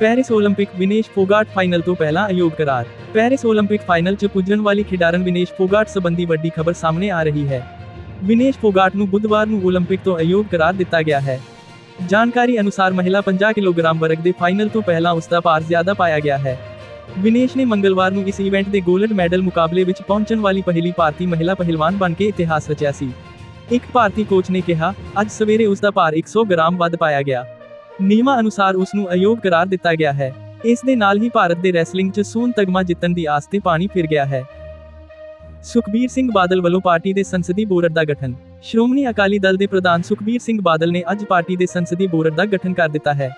Paris 올림픽 Vinesh Phogat final ਤੋਂ ਪਹਿਲਾਂ ਅਯੋਗ ਕਰਾਰ। ਪੈਰਿਸ 올림픽 ਫਾਈਨਲ 'ਚ ਪੁੱਜਣ ਵਾਲੀ ਖਿਡਾਰਨ ਵਿਨੇਸ਼ ਫੋਗਾਟ ਸੰਬੰਧੀ ਵੱਡੀ ਖਬਰ ਸਾਹਮਣੇ ਆ ਰਹੀ ਹੈ। ਵਿਨੇਸ਼ ਫੋਗਾਟ ਨੂੰ ਬੁੱਧਵਾਰ ਨੂੰ 올림픽 ਤੋਂ ਅਯੋਗ ਕਰਾਰ ਦਿੱਤਾ ਗਿਆ ਹੈ। ਜਾਣਕਾਰੀ ਅਨੁਸਾਰ ਮਹਿਲਾ 50 ਕਿਲੋਗ੍ਰਾਮ ਵਰਗ ਦੇ ਫਾਈਨਲ ਤੋਂ ਪਹਿਲਾਂ ਉਸ ਦਾ ਭਾਰ ਜ਼ਿਆਦਾ ਪਾਇਆ ਗਿਆ ਹੈ। ਵਿਨੇਸ਼ ਨੇ ਮੰਗਲਵਾਰ ਨੂੰ ਇਸ ਇਵੈਂਟ ਦੇ ਗੋਲਡ ਮੈਡਲ ਮੁਕਾਬਲੇ ਵਿੱਚ ਪਹੁੰਚਣ ਵਾਲੀ ਪਹਿਲੀ ਭਾਰਤੀ ਮਹਿਲਾ ਪਹਿਲਵਾਨ ਬਣ ਕੇ ਇਤਿਹਾਸ ਰਚਿਆ ਸੀ। ਇੱਕ ਭਾਰਤੀ ਕੋਚ ਨੇ ਕਿਹਾ, ਅੱਜ ਸਵੇਰੇ ਉਸ ਦਾ ਭਾਰ 100 ਗ੍ਰਾਮ ਵੱਧ ਪਾਇਆ ਗਿਆ। ਨਿਯਮਾਂ ਅਨੁਸਾਰ ਉਸ ਨੂੰ ਅਯੋਗ ਕਰਾਰ ਦਿੱਤਾ ਗਿਆ ਹੈ। ਇਸ ਦੇ ਨਾਲ ਹੀ ਭਾਰਤ ਦੇ ਰੈਸਲਿੰਗ 'ਚ ਸੋਨ ਤਗਮਾ ਜਿੱਤਣ ਦੀ ਆਸ ਤੇ ਪਾਣੀ ਫਿਰ ਗਿਆ ਹੈ। ਸੁਖਬੀਰ ਸਿੰਘ ਬਾਦਲ ਵੱਲੋਂ ਪਾਰਟੀ ਦੇ ਸੰਸਦੀ ਬੋਰਡ ਦਾ ਗਠਨ। ਸ਼੍ਰੋਮਣੀ ਅਕਾਲੀ ਦਲ ਦੇ ਪ੍ਰਧਾਨ ਸੁਖਬੀਰ ਸਿੰਘ ਬਾਦਲ ਨੇ ਅੱਜ ਪਾਰਟੀ ਦੇ ਸੰਸਦੀ ਬੋਰਡ ਦਾ ਗਠਨ ਕਰ ਦਿੱਤਾ ਹੈ।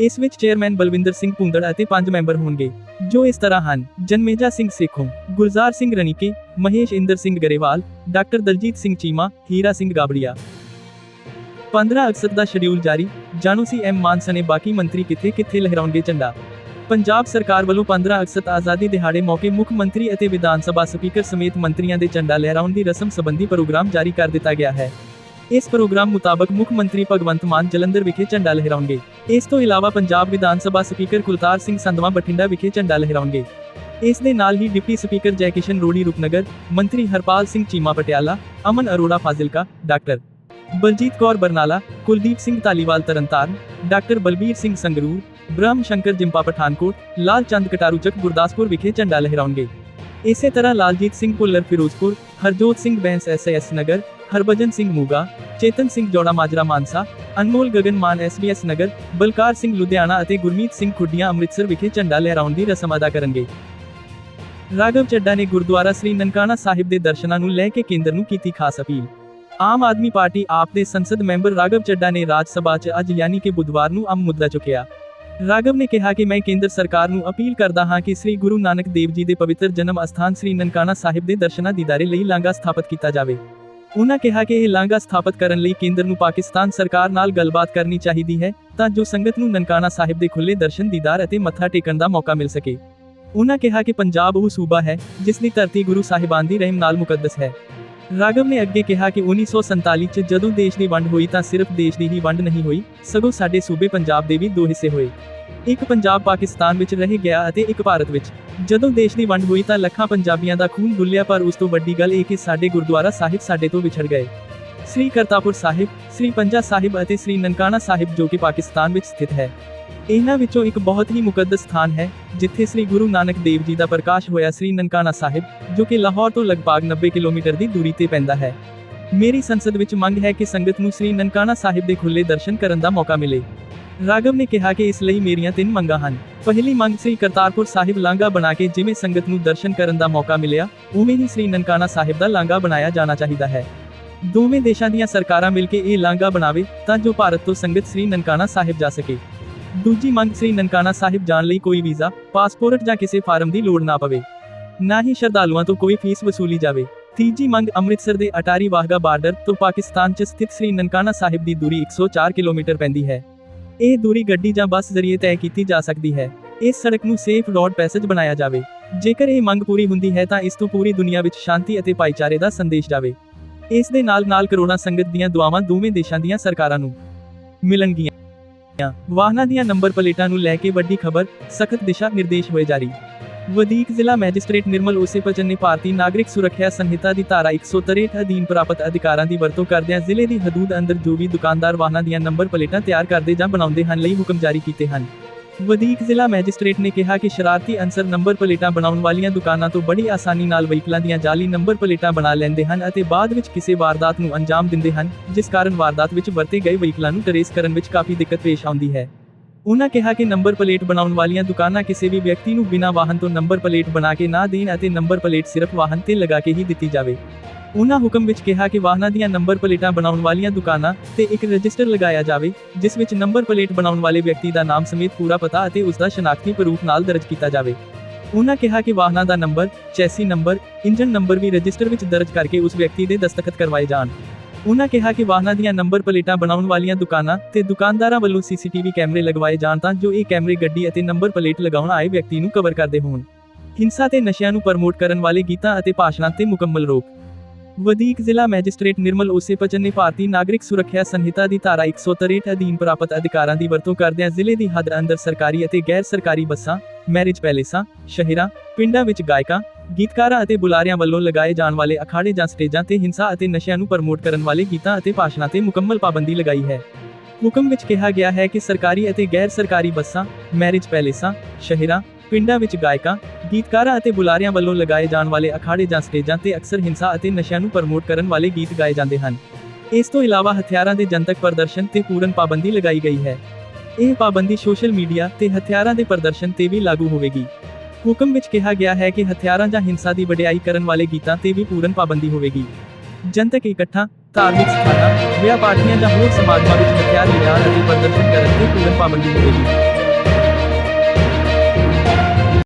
ਇਸ ਵਿੱਚ ਚੇਅਰਮੈਨ ਬਲਵਿੰਦਰ ਸਿੰਘ ਭੁੰਦੜ ਅਤੇ ਪੰਜ ਮੈਂਬਰ ਹੋਣਗੇ, ਜੋ ਇਸ ਤਰ੍ਹਾਂ ਹਨ, ਜਨਮੇਜਾ ਸਿੰਘ ਸੇਖੋਂ, ਗੁਲਜ਼ਾਰ ਸਿੰਘ ਰਣੀਕੇ, ਮਹੇਸ਼ ਇੰਦਰ ਸਿੰਘ ਗਰੇਵਾਲ, ਡਾਕਟਰ ਦਲਜੀਤ ਸਿੰਘ ਚੀਮਾ, ਹੀਰਾ ਸਿੰਘ ਗਾਬੜੀਆ। 15 ਅਗਸਤ ਦਾ ਸ਼ਡਿਊਲ ਜਾਰੀ ਜਾਣੋ ਸੀ ਐਮ ਮਾਨਸਾ ਨੇ ਬਾਕੀ ਮੰਤਰੀ ਕਿੱਥੇ ਕਿੱਥੇ ਲਹਿਰਾਉਣਗੇ ਝੰਡਾ ਪੰਜਾਬ ਸਰਕਾਰ ਵੱਲੋਂ 15 ਅਗਸਤ ਆਜ਼ਾਦੀ ਦਿਹਾੜੇ ਮੌਕੇ ਮੁੱਖ ਮੰਤਰੀ ਅਤੇ ਵਿਧਾਨ ਸਭਾ ਸਪੀਕਰ ਸਮੇਤ ਮੰਤਰੀਆਂ ਦੇ ਝੰਡਾ ਲਹਿਰਾਉਣ ਦੀ ਰਸਮ ਸੰਬੰਧੀ ਪ੍ਰੋਗਰਾਮ ਜਾਰੀ ਕਰ ਦਿੱਤਾ ਗਿਆ ਹੈ ਇਸ ਪ੍ਰੋਗਰਾਮ ਮੁਤਾਬਕ ਮੁੱਖ ਮੰਤਰੀ ਭਗਵੰਤ ਮਾਨ ਜਲੰਧਰ ਵਿਖੇ ਝੰਡਾ ਲਹਿਰਾਉਣਗੇ ਇਸ ਤੋਂ ਇਲਾਵਾ ਪੰਜਾਬ ਵਿਧਾਨ ਸਭਾ ਸਪੀਕਰ ਕੁਲਤਾਰ ਸਿੰਘ ਸੰਧਵਾ ਬਠਿੰਡਾ ਵਿਖੇ ਝੰਡਾ ਲਹਿਰਾਉਣਗੇ ਇਸ ਦੇ ਨਾਲ ਹੀ ਡਿਪਟੀ ਸਪੀਕਰ ਜੈਕਿਸ਼ਨ ਰੋੜੀ ਰੂਪਨਗਰ ਮੰਤਰੀ ਹਰਪਾਲ ਸਿੰਘ ਚੀਮਾ ਪਟਿਆਲਾ ਅਮਨ ਅਰੋੜਾ ਫਾਜ਼ਿਲਕਾ ਡਾਕਟਰ ਬਲਜੀਤ ਕੌਰ ਬਰਨਾਲਾ, ਕੁਲਦੀਪ ਸਿੰਘ ਧਾਲੀਵਾਲ ਤਰਨਤਾਰਨ, ਡਾਕਟਰ ਬਲਬੀਰ ਸਿੰਘ ਸੰਗਰੂਰ, ਬ੍ਰਹਮ ਸ਼ੰਕਰ ਜਿੰਪਾ ਪਠਾਨਕੋਟ, ਲਾਲ ਚੰਦ ਕਟਾਰੂਚਕ ਗੁਰਦਾਸਪੁਰ ਵਿਖੇ ਝੰਡਾ ਲਹਿਰਾਉਣਗੇ। ਇਸੇ ਤਰ੍ਹਾਂ ਲਾਲਜੀਤ ਸਿੰਘ ਭੁੱਲਰ ਫਿਰੋਜ਼ਪੁਰ, ਹਰਜੋਤ ਸਿੰਘ ਬੈਂਸ ਐਸਐਸ ਨਗਰ, ਹਰਭਜਨ ਸਿੰਘ ਮੂਗਾ, ਚੇਤਨ ਸਿੰਘ ਜੋੜਾ ਮਾਜਰਾ ਮਾਨਸਾ, ਅਨਮੋਲ ਗਗਨ ਮਾਨ ਐਸਬੀਐਸ ਨਗਰ, ਬਲਕਾਰ ਸਿੰਘ ਲੁਧਿਆਣਾ ਅਤੇ ਗੁਰਮੀਤ ਸਿੰਘ ਖੁੱਡੀਆਂ ਅੰਮ੍ਰਿਤਸਰ ਵਿਖੇ ਝੰਡਾ ਲਹਿਰਾਉਣ ਦੀ ਰਸਮ ਅਦਾ ਕਰਨਗੇ। ਰਾਘਵ ਚੱਡਾ ਨੇ ਗੁਰਦੁਆਰਾ ਸ੍ਰੀ ਨਨਕਾਣਾ ਸਾਹਿਬ ਦੇ ਦਰਸ਼ਨਾਂ ਨੂੰ ਲੈ ਕੇ ਕੇਂਦਰ ਨੂੰ ਕੀਤੀ ਖਾਸ ਅਪੀਲ। ਆਮ ਆਦਮੀ ਪਾਰਟੀ ਆਪ ਦੇ ਸੰਸਦ ਮੈਂਬਰ ਰਾਘਵ ਚੱਡਾ ਨੇ ਰਾਜ ਸਭਾ 'ਚ ਅੱਜ ਯਾਨੀ ਕਿ ਬੁੱਧਵਾਰ ਨੂੰ ਅਹਿਮ ਮੁੱਦਾ ਚੁੱਕਿਆ। ਰਾਘਵ ਨੇ ਕਿਹਾ ਕਿ ਮੈਂ ਕੇਂਦਰ ਸਰਕਾਰ ਨੂੰ ਅਪੀਲ ਕਰਦਾ ਹਾਂ ਕਿ ਸ੍ਰੀ ਗੁਰੂ ਨਾਨਕ ਦੇਵ ਜੀ ਦੇ ਪਵਿੱਤਰ ਜਨਮ ਅਸਥਾਨ ਸ੍ਰੀ ਨਨਕਾਣਾ ਸਾਹਿਬ ਦੇ ਦਰਸ਼ਨਾਂ ਦੀਦਾਰੇ ਲਈ ਲਾਂਘਾ ਸਥਾਪਿਤ ਕੀਤਾ ਜਾਵੇ। ਉਨ੍ਹਾਂ ਕਿਹਾ ਕਿ ਇਹ ਲਾਂਘਾ ਸਥਾਪਿਤ ਕਰਨ ਲਈ ਕੇਂਦਰ ਨੂੰ ਪਾਕਿਸਤਾਨ ਸਰਕਾਰ ਨਾਲ ਗੱਲਬਾਤ ਕਰਨੀ ਚਾਹੀਦੀ ਹੈ ਤਾਂ ਜੋ ਸੰਗਤ ਨੂੰ ਨਨਕਾਣਾ ਸਾਹਿਬ ਦੇ ਖੁੱਲੇ ਦਰਸ਼ਨ, ਦੀਦਾਰ ਅਤੇ ਮੱਥਾ ਟੇਕਣ ਦਾ ਮੌਕਾ ਮਿਲ ਸਕੇ। ਉਹਨਾਂ ਕਿਹਾ ਕਿ ਪੰਜਾਬ ਉਹ ਸੂਬਾ ਹੈ ਜਿਸ ਦੀ ਧਰਤੀ ਗੁਰੂ ਸਾਹਿਬਾਨ ਦੀ ਰਹਿਮ ਨਾਲ ਮੁਕੱਦਸ ਹੈ। ਰਾਘਵ ਨੇ ਅੱਗੇ ਕਿਹਾ ਕਿ 1947 ਚ ਜਦੋਂ ਦੇਸ਼ ਦੀ ਵੰਡ ਹੋਈ ਤਾਂ ਸਿਰਫ ਦੇਸ਼ ਦੀ ਹੀ ਵੰਡ ਨਹੀਂ ਹੋਈ, ਸਗੋਂ ਸਾਡੇ ਸੂਬੇ ਪੰਜਾਬ ਦੇ ਵੀ ਦੋ ਹਿੱਸੇ ਹੋਏ। ਇੱਕ ਪੰਜਾਬ ਪਾਕਿਸਤਾਨ ਵਿੱਚ ਰਹਿ ਗਿਆ ਅਤੇ ਇੱਕ ਭਾਰਤ ਵਿੱਚ। ਜਦੋਂ ਦੇਸ਼ ਦੀ ਵੰਡ ਹੋਈ ਤਾਂ ਲੱਖਾਂ ਪੰਜਾਬੀਆਂ ਦਾ ਖੂਨ ਡੁੱਲਿਆ ਪਰ ਉਸ ਤੋਂ ਵੱਡੀ ਗੱਲ ਇਹ ਕਿ ਸਾਡੇ ਗੁਰਦੁਆਰਾ ਸਾਹਿਬ ਸਾਡੇ ਤੋਂ ਵਿਛੜ ਗਏ। ਸ੍ਰੀ ਕਰਤਾਪੁਰ ਸਾਹਿਬ, ਸ੍ਰੀ ਪੰਜਾ ਸਾਹਿਬ ਅਤੇ ਸ੍ਰੀ ਨਨਕਾਣਾ ਸਾਹਿਬ ਜੋ ਕਿ ਪਾਕਿਸਤਾਨ ਵਿੱਚ ਸਥਿਤ ਹੈ। ਇਹਨਾਂ ਵਿੱਚੋਂ ਇੱਕ ਬਹੁਤ ਹੀ ਮੁਕੱਦਸ ਸਥਾਨ ਹੈ, ਜਿੱਥੇ ਸ੍ਰੀ ਗੁਰੂ ਨਾਨਕ ਦੇਵ ਜੀ ਦਾ ਪ੍ਰਕਾਸ਼ ਹੋਇਆ ਸ੍ਰੀ ਨਨਕਾਣਾ ਸਾਹਿਬ, ਜੋ ਕਿ ਲਾਹੌਰ ਤੋਂ ਲਗਭਗ 90 ਕਿਲੋਮੀਟਰ ਦੀ ਦੂਰੀ ਤੇ ਪੈਂਦਾ ਹੈ। ਮੇਰੀ ਸੰਸਦ ਵਿੱਚ ਮੰਗ ਹੈ ਕਿ ਸੰਗਤ ਨੂੰ ਸ੍ਰੀ ਨਨਕਾਣਾ ਸਾਹਿਬ ਦੇ ਖੁੱਲੇ ਦਰਸ਼ਨ ਕਰਨ ਦਾ ਮੌਕਾ ਮਿਲੇ। ਰਾਘਵ ਨੇ ਕਿਹਾ ਕਿ ਇਸ ਲਈ ਮੇਰੀਆਂ ਤਿੰਨ ਮੰਗਾਂ ਹਨ। ਪਹਿਲੀ ਮੰਗ ਸ੍ਰੀ ਕਰਤਾਰਪੁਰ ਸਾਹਿਬ ਲਾਂਘਾ ਬਣਾ ਕੇ ਜਿਵੇਂ ਸੰਗਤ ਨੂੰ ਦਰਸ਼ਨ ਕਰਨ ਦਾ ਮੌਕਾ ਮਿਲਿਆ, ਉਵੇਂ ਹੀ ਸ੍ਰੀ ਨਨਕਾਣਾ ਸਾਹਿਬ ਦਾ ਲਾਂਘਾ ਬਣਾਇਆ ਜਾਣਾ ਚਾਹੀਦਾ ਹੈ। ਦੋਵੇਂ ਦੇਸ਼ਾਂ ਦੀਆਂ ਸਰਕਾਰਾਂ ਮਿਲ ਕੇ ਇਹ ਲਾਂਘਾ ਬਣਾਵੇ ਤਾਂ ਜੋ ਭਾਰਤ ਤੋਂ ਸੰਗਤ ਸ੍ਰੀ ਨਨਕਾਣਾ ਸਾਹਿਬ ਜਾ ਸਕੇ। ਦੂਜੀ ਮੰਗ ਸ੍ਰੀ ਨਨਕਾਣਾ ਸਾਹਿਬ ਜਾਣ ਲਈ ਕੋਈ ਵੀਜ਼ਾ, ਪਾਸਪੋਰਟ ਜਾਂ ਕਿਸੇ ਫਾਰਮ ਦੀ ਲੋੜ ਨਾ ਪਵੇ। ਨਾ ਹੀ ਸ਼ਰਧਾਲੂਆਂ ਤੋਂ ਕੋਈ ਫੀਸ ਵਸੂਲੀ ਜਾਵੇ। ਤੀਜੀ ਮੰਗ ਅੰਮ੍ਰਿਤਸਰ ਦੇ ਅਟਾਰੀ ਵਾਹਗਾ ਬਾਰਡਰ ਤੋਂ ਪਾਕਿਸਤਾਨ 'ਚ ਸਥਿਤ ਸ੍ਰੀ ਨਨਕਾਣਾ ਸਾਹਿਬ ਦੀ ਦੂਰੀ 104 ਕਿਲੋਮੀਟਰ ਪੈਂਦੀ ਹੈ। ਇਹ ਦੂਰੀ ਗੱਡੀ ਜਾਂ ਬੱਸ ਜ਼ਰੀਏ ਤੈਅ ਕੀਤੀ ਜਾ ਸਕਦੀ ਹੈ। ਇਸ ਸੜਕ ਨੂੰ ਸੇਫ ਰੋਡ ਪੈਸੇਜ ਬਣਾਇਆ ਜਾਵੇ। ਜੇਕਰ ਇਹ ਮੰਗ ਪੂਰੀ ਹੁੰਦੀ ਹੈ ਤਾਂ ਇਸ ਤੋਂ ਪੂਰੀ ਦੁਨੀਆ ਵਿੱਚ ਸ਼ਾਂਤੀ ਅਤੇ ਭਾਈਚਾਰੇ ਦਾ ਸੰਦੇਸ਼ ਜਾਵੇ। ਇਸ ਦੇ ਨਾਲ ਨਾਲ ਕਰੋੜਾਂ ਸੰਗਤ ਦੀਆਂ ਦੁਆਵਾਂ ਦੋਵੇਂ ਦੇਸ਼ਾਂ ਦੀਆਂ ਸਰਕਾਰਾਂ ਨੂੰ ਮਿਲਣਗੀਆਂ। ਵਾਹਨਾਂ ਦੀਆਂ ਨੰਬਰ ਪਲੇਟਾਂ ਨੂੰ ਲੈ ਕੇ ਵੱਡੀ ਖਬਰ, ਸਖਤ ਦਿਸ਼ਾ ਨਿਰਦੇਸ਼ ਹੋਏ ਜਾਰੀ। ਵਧੀਕ ਜ਼ਿਲ੍ਹਾ ਮੈਜਿਸਟ੍ਰੇਟ ਨਿਰਮਲ ਓਸੇਪਚਨ ਨੇ ਭਾਰਤੀ ਨਾਗਰਿਕ ਸੁਰੱਖਿਆ ਸੰਹਿਤਾ ਦੀ ਧਾਰਾ 163 ਅਧੀਨ ਪ੍ਰਾਪਤ ਅਧਿਕਾਰਾਂ ਦੀ ਵਰਤੋਂ ਕਰਦਿਆਂ ਜ਼ਿਲ੍ਹੇ ਦੀ ਹਦੂਦ ਅੰਦਰ ਜੋ ਵੀ ਦੁਕਾਨਦਾਰ ਵਾਹਨਾਂ ਦੀਆਂ ਨੰਬਰ ਪਲੇਟਾਂ ਤਿਆਰ ਕਰਦੇ ਜਾਂ ਬਣਾਉਂਦੇ ਹਨ ਲਈ ਹੁਕਮ ਜਾਰੀ ਕੀਤੇ ਹਨ। ਵਧੀਕ ਜ਼ਿਲ੍ਹਾ ਮੈਜਿਸਟ੍ਰੇਟ ਨੇ ਕਿਹਾ ਕਿ ਸ਼ਰਾਰਤੀ ਅਨਸਰ ਨੰਬਰ ਪਲੇਟਾਂ ਬਣਾਉਣ ਵਾਲੀਆਂ ਦੁਕਾਨਾਂ ਤੋਂ ਬੜੀ ਆਸਾਨੀ ਨਾਲ ਵਹੀਕਲਾਂ ਦੀਆਂ ਜਾਲੀ ਨੰਬਰ ਪਲੇਟਾਂ ਬਣਾ ਲੈਂਦੇ ਹਨ ਅਤੇ ਬਾਅਦ ਵਿੱਚ ਕਿਸੇ ਵਾਰਦਾਤ ਨੂੰ ਅੰਜਾਮ ਦਿੰਦੇ ਹਨ, ਜਿਸ ਕਾਰਨ ਵਾਰਦਾਤ ਵਿੱਚ ਵਰਤੇ ਗਏ ਵਹੀਕਲਾਂ ਨੂੰ ਟਰੇਸ ਕਰਨ ਵਿੱਚ ਕਾਫੀ ਦਿੱਕਤ ਪੇਸ਼ ਆਉਂਦੀ ਹੈ। ਉਹਨਾਂ ਕਿਹਾ ਕਿ ਨੰਬਰ ਪਲੇਟ ਬਣਾਉਣ ਵਾਲੀਆਂ ਦੁਕਾਨਾਂ ਕਿਸੇ ਵੀ ਵਿਅਕਤੀ ਨੂੰ ਬਿਨਾਂ ਵਾਹਨ ਤੋਂ ਨੰਬਰ ਪਲੇਟ ਬਣਾ ਕੇ ਨਾ ਦੇਣ ਅਤੇ ਨੰਬਰ ਪਲੇਟ ਸਿਰਫ ਵਾਹਨ ਤੇ ਲਗਾ ਕੇ ਹੀ ਦਿੱਤੀ ਜਾਵੇ। ਉਹਨਾਂ ਹੁਕਮ ਵਿੱਚ ਕਿਹਾ ਕਿ ਵਾਹਨਾਂ ਦੀਆਂ ਨੰਬਰ ਪਲੇਟਾਂ ਬਣਾਉਣ ਵਾਲੀਆਂ ਦੁਕਾਨਾਂ ਤੇ ਇੱਕ ਰਜਿਸਟਰ ਲਗਾਇਆ ਜਾਵੇ, ਜਿਸ ਵਿੱਚ ਨੰਬਰ ਪਲੇਟ ਬਣਾਉਣ ਵਾਲੇ ਵਿਅਕਤੀ ਦਾ ਨਾਮ ਸਮੇਤ ਪੂਰਾ ਪਤਾ ਅਤੇ ਉਸ ਦਾ ਸ਼ਨਾਖਤੀ ਪ੍ਰੂਫ ਨਾਲ ਦਰਜ ਕੀਤਾ ਜਾਵੇ। ਉਹਨਾਂ ਕਿਹਾ ਕਿ ਵਾਹਨਾਂ ਦਾ number, chassis number engine number ਵੀ ਰਜਿਸਟਰ ਵਿੱਚ ਦਰਜ ਕਰਕੇ ਉਸ ਵਿਅਕਤੀ ਦੇ ਦਸਤਖਤ ਕਰਵਾਏ ਜਾਣ। ਉਨ੍ਹਾਂ ਕਿਹਾ ਕਿ ਵਾਹਨਾਂ ਦੀਆਂ ਨੰਬਰ ਪਲੇਟਾਂ ਬਣਾਉਣ ਵਾਲੀਆਂ ਦੁਕਾਨਾਂ ਤੇ ਦੁਕਾਨਦਾਰਾਂ ਵੱਲੋਂ ਸੀਸੀਟੀਵੀ ਕੈਮਰੇ ਲਗਵਾਏ ਜਾਣ ਤਾਂ ਜੋ ਇਹ ਕੈਮਰੇ, ਗੱਡੀ ਅਤੇ ਨੰਬਰ ਪਲੇਟ ਲਗਾਉਣ ਆਏ ਵਿਅਕਤੀ ਨੂੰ ਕਵਰ ਕਰਦੇ ਹੋਣ। ਹਿੰਸਾ ਤੇ ਨਸ਼ਿਆਂ ਨੂੰ ਪ੍ਰਮੋਟ ਕਰਨ ਵਾਲੇ ਗੀਤਾਂ ਅਤੇ ਭਾਸ਼ਣਾਂ ਤੇ ਮੁਕੰਮਲ ਰੋਕ। ਵਧੀਕ ਜ਼ਿਲ੍ਹਾ ਮੈਜਿਸਟ੍ਰੇਟ ਨਿਰਮਲ ਓਸੇਪਚਨ ਨੇ ਭਾਰਤੀ ਨਾਗਰਿਕ ਸੁਰੱਖਿਆ ਸੰਹਿਤਾ ਦੀ ਧਾਰਾ 163 ਅਧੀਨ ਪ੍ਰਾਪਤ ਅਧਿਕਾਰਾਂ ਦੀ ਵਰਤੋਂ ਕਰਦਿਆਂ ਜ਼ਿਲ੍ਹੇ ਦੀ ਹੱਦ ਅੰਦਰ ਸਰਕਾਰੀ ਅਤੇ ਗੈਰ ਸਰਕਾਰੀ ਬੱਸਾਂ, ਮੈਰਿਜ ਪੈਲੇਸਾਂ, ਸ਼ਹਿਰਾਂ, ਪਿੰਡਾਂ ਵਿੱਚ ਗਾਇਕਾਂ ਗੀਤਕਾਰਾਂ ਅਤੇ ਬੁਲਾਰਿਆਂ ਵੱਲੋਂ ਲਗਾਏ ਜਾਣ ਵਾਲੇ ਅਖਾੜੇ ਜਾਂ ਸਟੇਜਾਂ ਤੇ ਹਿੰਸਾ ਅਤੇ ਨਸ਼ਿਆਂ ਨੂੰ ਪ੍ਰਮੋਟ ਕਰਨ ਵਾਲੇ ਗੀਤਾਂ ਅਤੇ ਭਾਸ਼ਣਾਂ ਤੇ ਮੁਕੰਮਲ ਪਾਬੰਦੀ ਲਗਾਈ ਹੈ। ਹੁਕਮ ਵਿੱਚ ਕਿਹਾ ਗਿਆ ਹੈ ਕਿ ਸਰਕਾਰੀ ਅਤੇ ਗੈਰ ਸਰਕਾਰੀ ਬੱਸਾਂ, ਮੈਰਿਜ ਪੈਲੇਸਾਂ, ਸ਼ਹਿਰਾਂ, ਪਿੰਡਾਂ ਵਿੱਚ ਗਾਇਕਾਂ, ਗੀਤਕਾਰਾਂ ਅਤੇ ਬੁਲਾਰਿਆਂ ਵੱਲੋਂ ਲਗਾਏ ਜਾਣ ਵਾਲੇ ਅਖਾੜੇ ਜਾਂ ਸਟੇਜਾਂ ਤੇ ਅਕਸਰ ਹਿੰਸਾ ਅਤੇ ਨਸ਼ਿਆਂ ਨੂੰ ਪ੍ਰਮੋਟ ਕਰਨ ਵਾਲੇ ਗੀਤ ਗਾਏ ਜਾਂਦੇ ਹਨ। ਇਸ ਤੋਂ ਇਲਾਵਾ ਹਥਿਆਰਾਂ ਦੇ ਜਨਤਕ ਪ੍ਰਦਰਸ਼ਨ ਤੇ ਪੂਰਨ ਪਾਬੰਦੀ ਲਗਾਈ ਗਈ ਹੈ। ਇਹ ਪਾਬੰਦੀ ਸੋਸ਼ਲ ਮੀਡੀਆ ਤੇ ਹਥਿਆਰਾਂ ਦੇ ਪ੍ਰਦਰਸ਼ਨ ਤੇ ਵੀ ਲਾਗੂ ਹੋਵੇਗੀ। ਹੁਕਮ ਵਿੱਚ ਕਿਹਾ ਗਿਆ ਹੈ ਕਿ ਹਥਿਆਰਾਂ ਜਾਂ ਹਿੰਸਾ ਦੀ ਵਡਿਆਈ ਕਰਨ ਵਾਲੇ ਗੀਤਾਂ ਤੇ ਵੀ ਪੂਰਨ ਪਾਬੰਦੀ ਹੋਵੇਗੀ। ਜਨਤਕ ਇਕੱਠਾਂ, ਧਾਰਮਿਕ ਸਥਾਨਾਂ, ਵਿਆਹ ਪਾਰਟੀਆਂ ਜਾਂ ਹੋਰ ਸਮਾਗਮਾਂ ਵਿੱਚ ਹਥਿਆਰ ਲਿਜਾਣ ਅਤੇ ਪ੍ਰਦਰਸ਼ਨ ਕਰਨ ਤੇ ਪੂਰਨ ਪਾਬੰਦੀ ਹੋਵੇਗੀ।